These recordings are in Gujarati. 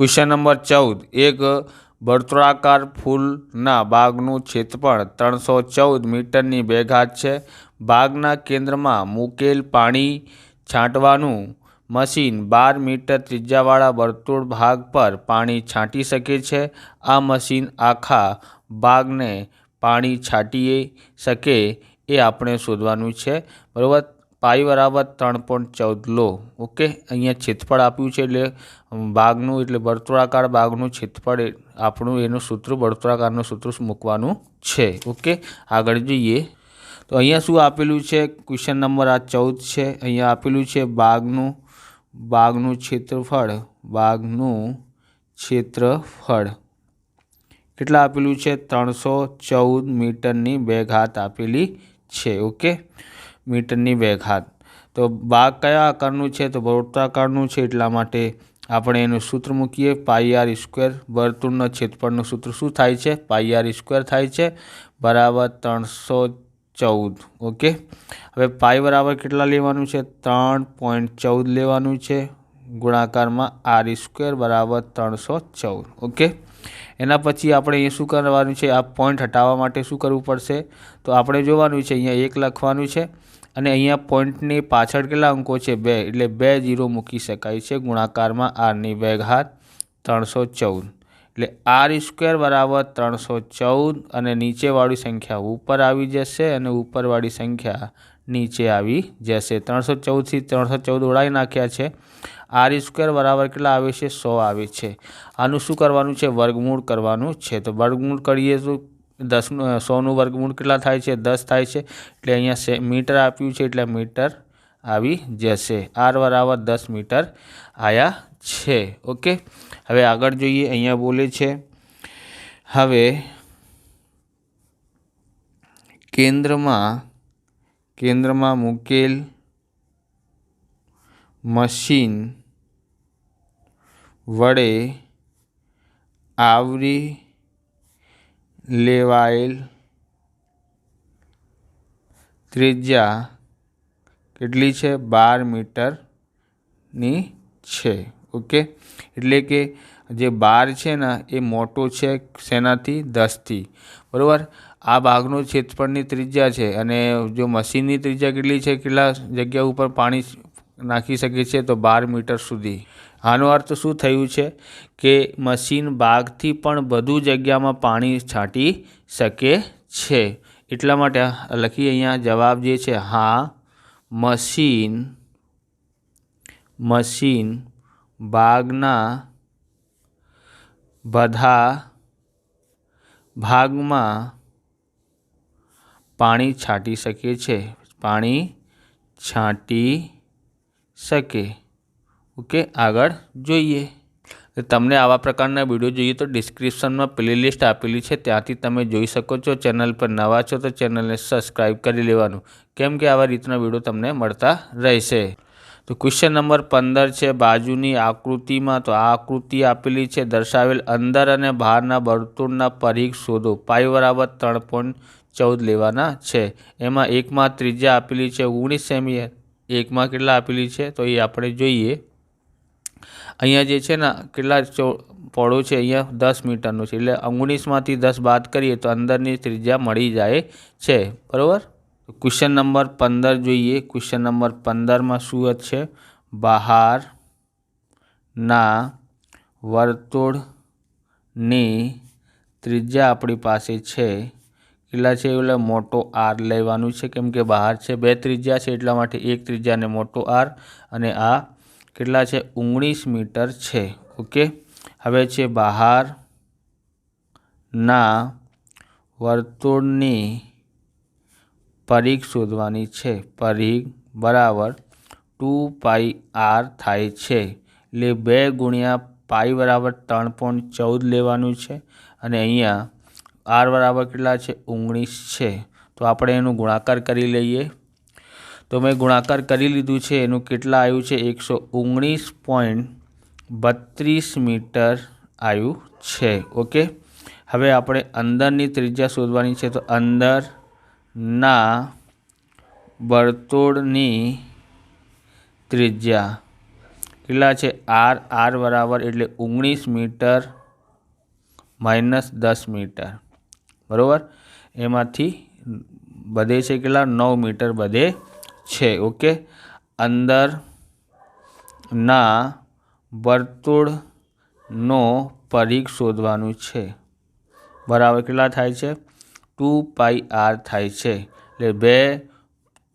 ક્વેશ્ચન નંબર ચૌદ. એક વર્તુળાકાર ફૂલના બાગનું ક્ષેત્રફળ ત્રણસો ચૌદ મીટરની બેઘાત છે. બાગના કેન્દ્રમાં મૂકેલ પાણી છાંટવાનું મશીન બાર મીટર ત્રિજ્યાવાળા વર્તુળ ભાગ પર પાણી છાંટી શકે છે. આ મશીન આખા બાગને પાણી છાંટી શકે એ આપણે શોધવાનું છે. બરાબર? પાઈ બરાબર ત્રણ પોઈન્ટ ચૌદ લો. ઓકે? અહીંયા છેતફળ આપ્યું છે એટલે બાગનું એટલે વર્તુળાકાર બાગનું છેતફળ એ- આપણું એનું સૂત્ર વર્તુળાકારનું સૂત્ર મૂકવાનું છે. ઓકે? આગળ જોઈએ. તો અહીંયા શું આપેલું છે? ક્વેશ્ચન નંબર આ ચૌદ છે. અહીંયા આપેલું છે બાગનું બાગનું ક્ષેત્રફળ બાગનું ક્ષેત્રફળ કેટલા આપેલું છે? ત્રણસો ચૌદ મીટરની બે ઘાત આપેલી છે. ઓકે? મીટરની બે ઘાત તો બાગ કયા આકારનું છે? તો વર્તુળાકારનું છે એટલા માટે આપણે એનું સૂત્ર મૂકીએ. પાઈ આર સ્ક્વેર વર્તુળનો ક્ષેત્રફળનું સૂત્ર શું થાય છે? પાઈ આર સ્ક્વેર થાય છે. બરાબર ત્રણસો ચૌદ. ઓકે? હવે પાઈ બરાબર કેટલા લેવાનું છે? ત્રણ પોઈન્ટ ચૌદ લેવાનું છે. ગુણાકારમાં આર સ્ક્વેર બરાબર ત્રણસો ચૌદ. ઓકે? એના પછી આપણે અહીંયા શું કરવાનું છે? આ પોઈન્ટ હટાવવા માટે શું કરવું પડશે? તો આપણે જોવાનું છે, અહીંયા એક લખવાનું છે. અને અહીંયા પોઈન્ટની પાછળ કેટલા અંકો છે? બે. એટલે બે જીરો મૂકી શકાય છે. ગુણાકારમાં આરની બે ઘાત ત્રણસો ચૌદ. એટલે આર સ્ક્વેર બરાબર ત્રણસો ચૌદ અને નીચેવાળી સંખ્યા ઉપર આવી જશે અને ઉપરવાળી સંખ્યા નીચે આવી જશે. ત્રણસો ચૌદથી ત્રણસો ચૌદ ઉડાવી નાખ્યા છે. આર સ્ક્વેર બરાબર કેટલા આવે છે? સો આવે છે. આનું શું કરવાનું છે? વર્ગમૂળ કરવાનું છે. તો વર્ગમૂળ કરીએ તો દસનું સોનું વર્ગમૂળ કેટલા થાય છે? દસ થાય છે. એટલે અહીંયા સે, મીટર આપ્યું છે એટલે મીટર આવી જશે. આર બરાબર દસ મીટર આયા છે. ઓકે? હવે આગળ જોઈએ, અહીંયા બોલે છે, હવે કેન્દ્રમાં કેન્દ્રમાં મૂકેલ મશીન વડે આવરી લેવાયેલ ત્રિજ્યા કેટલી છે? બાર મીટરની છે. ઓકે? એટલે કે જે બાર છે ને, એ મોટો છે શેનાથી? દસથી. બરાબર? આ ભાગનો ક્ષેત્રફળની ત્રિજ્યા છે અને જો મશીનની ત્રિજ્યા કેટલી છે? કેટલા જગ્યા ઉપર પાણી નાખી શકે છે? તો બાર મીટર સુધી. આનો અર્થ શું થયું છે કે મશીન બાગથી પણ વધુ જગ્યામાં પાણી છાંટી શકે છે? એટલા માટે લખી અહીંયા જવાબ જે છે, હા, મશીન મશીન બાગના બધા ભાગમાં પાણી છાંટી શકે છે, પાણી છાંટી શકે. ઓકે, આગળ જોઈએ. તમને આવા પ્રકારના વીડિયો જોઈએ તો ડિસ્ક્રિપ્શનમાં પ્લેલિસ્ટ આપેલી છે, ત્યાંથી તમે જોઈ શકો છો. ચેનલ પર નવા છો તો ચેનલને સબસ્ક્રાઈબ કરી લેવાનું, કેમ કે આવા રીતના વીડિયો તમને મળતા રહેશે. તો ક્વેશ્ચન નંબર પંદર છે, બાજુની આકૃતિમાં તો આ આકૃતિ આપેલી છે, દર્શાવેલ અંદર અને બહારના વર્તુળના પરીખ શોધો પાઈ બરાબર ત્રણ પોઈન્ટ ચૌદ લેવાના છે. એમાં એકમાં ત્રિજ્યા આપેલી છે, ઓગણીસ સેમી, એકમાં કેટલા આપેલી છે, તો એ આપણે જોઈએ. અહીંયા જે છે ને, કેટલા પહોળું છે અહીંયા? દસ મીટરનું છે. એટલે ઓગણીસમાંથી દસ બાદ કરીએ તો અંદરની ત્રિજ્યા મળી જાય છે. બરાબર? ક્વેશ્ચન નંબર પંદર જોઈએ. ક્વેશ્ચન નંબર પંદરમાં શું છે? બહારના વર્તુળની ત્રિજ્યા આપણી પાસે છે. કેટલા છે? એટલે મોટો આર લેવાનું છે. કેમ કે બહાર છે બે ત્રિજ્યા છે, એટલા માટે એક ત્રિજ્યાને મોટો આર અને આ કેટલા છે? ઓગણીસ મીટર છે. ઓકે? હવે છે બહારના વર્તુળની પરિઘ શોધવાની છે. પરિઘ બરાબર ટુ પાઈ આર થાય છે. એટલે બે ગુણ્યા પાઈ બરાબર ત્રણ પોઈન્ટ ચૌદ લેવાનું છે. અને અહીંયા આર બરાબર કેટલા છે? ઓગણીસ છે. તો આપણે એનું ગુણાકાર કરી લઈએ. તો મેં ગુણાકાર કરી લીધું છે. એનું કેટલા આવ્યું છે? એકસો ઓગણીસ પોઈન્ટ બત્રીસ મીટર આવ્યું છે. ઓકે? હવે આપણે અંદરની ત્રિજ્યા શોધવાની છે. તો અંદરના વર્તુળની ત્રિજ્યા કેટલા છે? આર આર બરાબર એટલે ઓગણીસ મીટર માઇનસ દસ મીટર. બરાબર? એમાંથી બધે છે કેટલા? નવ મીટર બધે છે, ઓકે? અંદર ના વર્તુળનો પરિઘ શોધવાનું છે. બરાબર કેટલા થાય છે? ટુ પાઈ આર થાય છે. એટલે બે,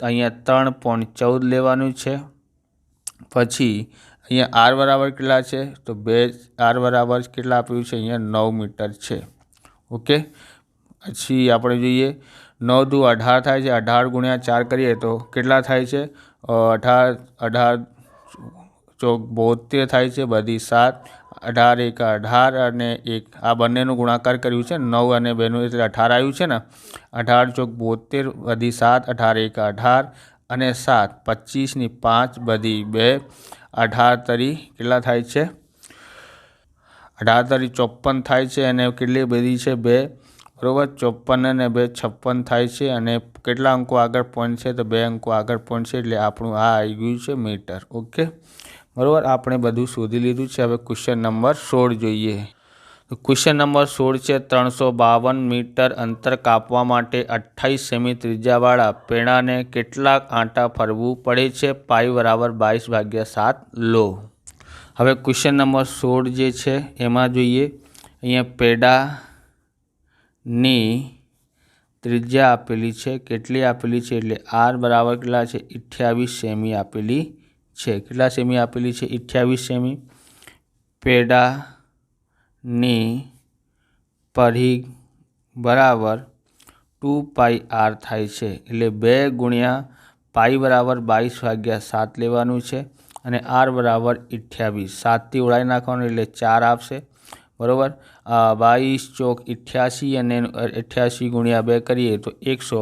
અહીંયા ત્રણ પોઈન્ટ ચૌદ લેવાનું છે. પછી અહીંયા આર બરાબર કેટલા છે? તો બે આર બરાબર કેટલા આપ્યું છે? અહીંયા નવ મીટર છે. ઓકે? પછી આપણે જોઈએ નવ દુ અઢાર થાય છે, અઢાર ગુણ્યા ચાર કરીએ તો કેટલા થાય છે? અઢાર અઢાર ચોક બોતેર થાય છે, બધી સાત, અઢાર એક અઢાર અને એક, આ બંનેનું ગુણાકાર કર્યું છે, નવ અને બેનું એટલે અઢાર આવ્યું છે ને? અઢાર ચોક બોતેર બધી સાત, અઢાર એક અઢાર અને સાત, પચીસની પાંચ, બધી બે, અઢાર તરી કેટલા થાય છે? અઢાર તરી ચોપન થાય છે અને કેટલી બધી છે? બે બરાબર? ચોપન અને બે છપ્પન થાય છે અને કેટલા અંકો આગળ પોઈન્ટ છે? તો બે અંકો આગળ પોઈન્ટ છે એટલે આપણું આ આવી ગયું છે મીટર. ઓકે? બરાબર? આપણે બધું શોધી લીધું છે. હવે ક્વેશ્ચન નંબર સોળ જોઈએ. તો ક્વેશ્ચન નંબર સોળ છે. ત્રણસો બાવન મીટર અંતર કાપવા માટે અઠ્ઠાઈસ સેમી ત્રિજ્યાવાળા પેડાને કેટલાક આંટા ફરવું પડે છે? પાઈ બરાબર બાવીસ ભાગ્યા સાત લો. હવે ક્વેશ્ચન નંબર સોળ જે છે, એમાં જોઈએ. અહીંયા પેડાની ત્રિજ્યા આપેલી છે. કેટલી આપેલી છે? એટલે આર બરાબર કેટલા છે? અઠ્યાવીસ સેમી આપેલી છે. કેટલા સેમી આપેલી છે? અઠ્યાવીસ સેમી. પેડાની પરિઘ બરાબર ટુ પાઈ આર થાય છે. એટલે બે ગુણ્યા પાઈ બરાબર બાવીસ વાગ્યા સાત લેવાનું છે. અને આર બરાબર અઠ્યાવીસ. સાતથી ઉડાવી નાખવાનું, એટલે ચાર આપશે. બરાબર? બાવીસ ચોક અઠ્યાસી અને અઠ્યાસી ગુણ્યા બે કરીએ તો એકસો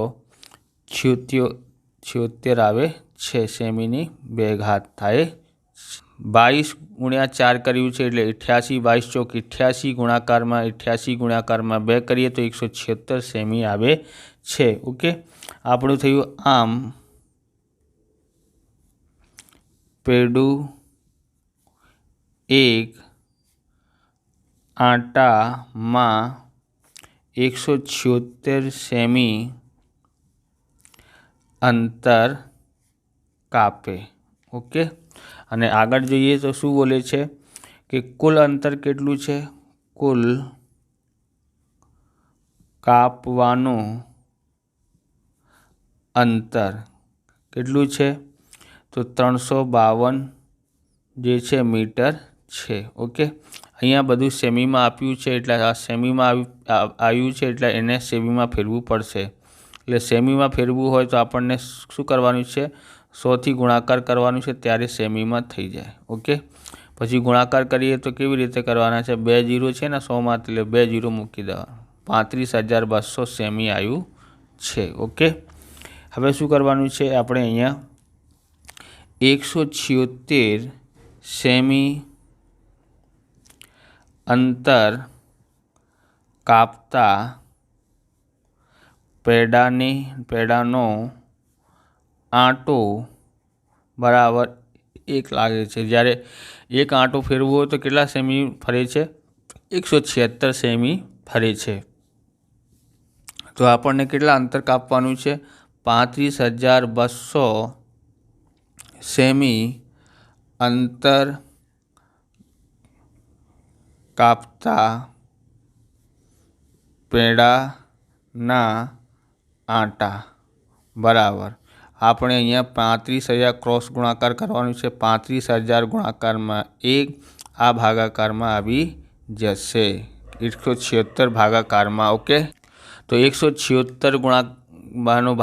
છ્યોતેર આવે છે, સેમીની બે ઘાત થાય બાવીસ ગુણ્યા ચાર કર્યું છે એટલે અઠ્યાસી બાવીસ ચોક અઠ્યાસી ગુણાકારમાં અઠ્યાસી ગુણાકારમાં બે કરીએ તો એકસો છ્યોતેર સેમી આવે છે. ઓકે? આપણું થયું આમ. પેડું એક આંટામાં એકસો છ્યોતેર સેમી અંતર કાપે. ઓકે? અને આગળ જોઈએ તો શું બોલે છે કે કુલ અંતર કેટલું છે? કુલ કાપવાનું અંતર કેટલું છે? તો ત્રણસો બાવન જે છે મીટર છે. ઓકે? અહીંયા બધું સેમીમાં આપ્યું છે એટલે આ સેમીમાં આવ્યું છે એટલે એને સેમીમાં ફેરવું પડશે. એટલે સેમીમાં ફેરવું હોય તો આપણને શું કરવાનું છે? સોથી ગુણાકાર કરવાનું છે ત્યારે સેમીમાં થઈ જાય. ઓકે? પછી ગુણાકાર કરીએ તો કેવી રીતે કરવાના છે? બે જીરો છે ને સોમાં, એટલે બે જીરો મૂકી દેવાનું પાંત્રીસ હજાર બસો સેમી આવ્યું છે. ઓકે? હવે શું કરવાનું છે? આપણે અહીંયા એકસો છિયોતેર સેમી અંતર કાપતા પેડાની, પેડાનો આંટો બરાબર એક લાગે છે. જ્યારે એક આંટો ફેરવો હોય તો કેટલા સેમી ફરે છે? એકસો છિહત્તર સેમી ફરે છે. તો આપણને કેટલા અંતર કાપવાનું છે? પાંત્રીસ હજાર બસો સેમી અંતર કાપતા પેડાના આંટા. બરાબર. આપણે અહીંયા પાંત્રીસ હજાર ક્રોસ ગુણાકાર કરવાનું છે. પાંત્રીસ હજાર ગુણાકારમાં એક આ ભાગાકારમાં આવી જશે. એકસો છિયોતેર ભાગાકારમાં, ઓકે? તો એકસો છિયોતેર ગુણાકારનો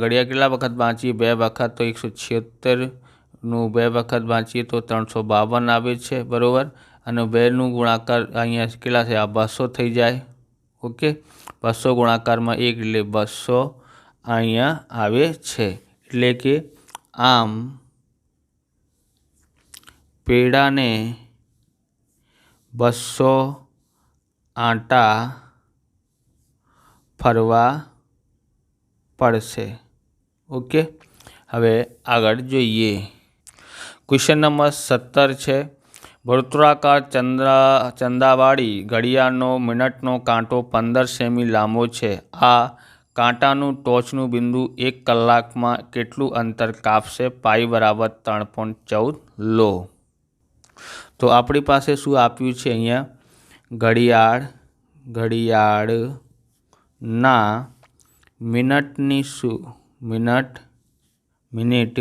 ઘડિયા કેટલા વખત વાંચીએ? બે વખત તો એકસો છિયોતેરનું, બે વખત વાંચીએ તો ત્રણસો બાવન આવે છે. બરાબર? અને બેનું ગુણાકાર અહીંયા કેટલા છે? આ બસો થઈ જાય. ઓકે? બસો ગુણાકારમાં એક એટલે બસો અહીંયા આવે છે. એટલે કે આમ પેડાને બસો આંટા ફરવા પડશે. ઓકે? હવે આગળ જોઈએ. ક્વેશ્ચન નંબર સત્તર છે. વર્તુળાકાર ચંદ્રા, ચંદાવાળી ઘડિયાળનો મિનટનો કાંટો પંદર સેમી લાંબો છે. આ કાંટાનું ટોચનું બિંદુ એક કલાકમાં કેટલું અંતર કાપશે પાઈ બરાબર ત્રણ પોઈન્ટ ચૌદ લો. તો આપણી પાસે શું આપ્યું છે અહીંયા? ઘડિયાળ, ઘડિયાળના મિનટની શું? મિનટ, મિનિટ,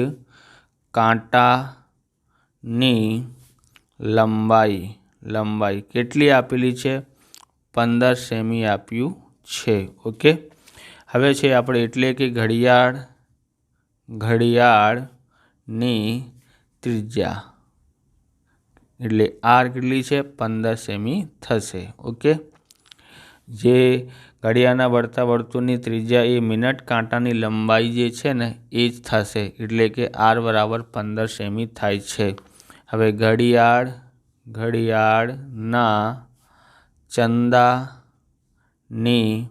કાંટાની લંબાઈ લંબાઈ કેટલી આપેલી છે? પંદર સેમી આપ્યું છે. ઓકે? હવે છે આપણે એટલે કે ઘડિયાળ ઘડિયાળની ત્રિજ્યા. એટલે આર કેટલી છે? પંદર સેમી થશે. ઓકે? જે ઘડિયાળના વળતા વર્તુળની ત્રિજ્યા એ મિનિટ કાંટાની લંબાઈ જે છે ને, એ જ થશે. એટલે કે આર બરાબર પંદર સેમી થાય છે. હવે ઘડિયાળ ઘડિયાળના ચંદાની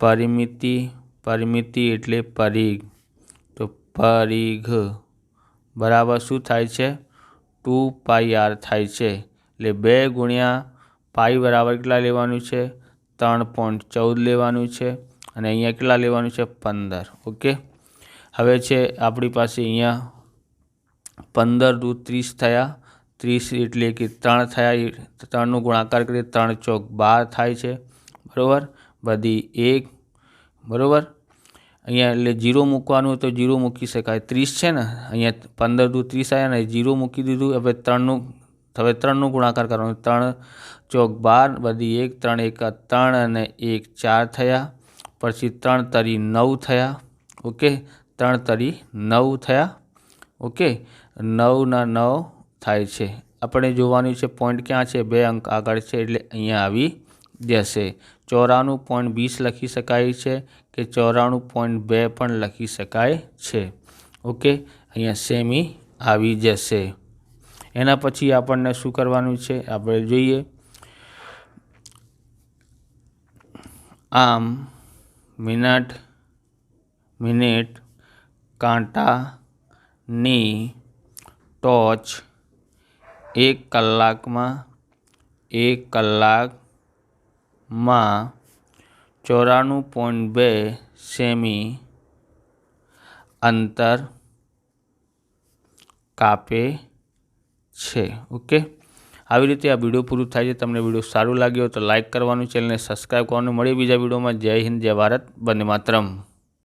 પરિમિતિ પરિમિતિ એટલે પરિઘ. તો પરિઘ બરાબર શું થાય છે? ટુ પાઈ આર થાય છે. એટલે બે ગુણ્યા પાઈ બરાબર કેટલા લેવાનું છે? ત્રણ પોઈન્ટ ચૌદ લેવાનું છે. અને અહીંયા કેટલા લેવાનું છે? પંદર. ઓકે? હવે છે આપણી પાસે અહીંયા પંદર દૂ ત્રીસ થયા, ત્રીસ એટલે કે ત્રણ થયા ત્રણનો ગુણાકાર કરીએ, ત્રણ ચોક બાર થાય છે. બરાબર? બધી એક. બરાબર? અહીંયા એટલે જીરો મૂકવાનું તો જીરો મૂકી શકાય. ત્રીસ છે ને, અહીંયા પંદર દૂ ત્રીસ આવ્યા ને, જીરો મૂકી દીધું, હવે ત્રણનું હવે ત્રણનું ગુણાકાર કરવાનું. ત્રણ ચોક બાર, બધી એક, ત્રણ એક ત્રણ અને એક ચાર થયા. પછી ત્રણ તરી નવ થયા. ઓકે? ત્રણ તરી નવ થયા. ઓકે? નવના નવ થાય છે. આપણે જોવાનું છે પોઈન્ટ ક્યાં છે? બે અંક આગળ છે એટલે અહીંયા આવી જશે. ચોરાણું પોઈન્ટ વીસ લખી શકાય છે કે ચોરાણું પોઈન્ટ બે પણ લખી શકાય છે. ઓકે? અહીંયા સેમી આવી જશે. એના પછી આપણને શું કરવાનું છે? આપણે જોઈએ. આમ, મિનટ, મિનિટ કાંટાની ટોચ એક કલાકમાં એક કલાકમાં ચોરાણું પોઈન્ટ બે સેમી અંતર કાપે છે. ઓકે? આવી રીતે આ વીડિયો પૂરું થાય છે. તમને વીડિયો સારું લાગ્યો તો લાઇક કરવાનું, ચેનલને સબસ્ક્રાઈબ કરવાનું. મળીએ બીજા વિડીયોમાં. જય હિન્દ, જય ભારત. બંને માતરમ.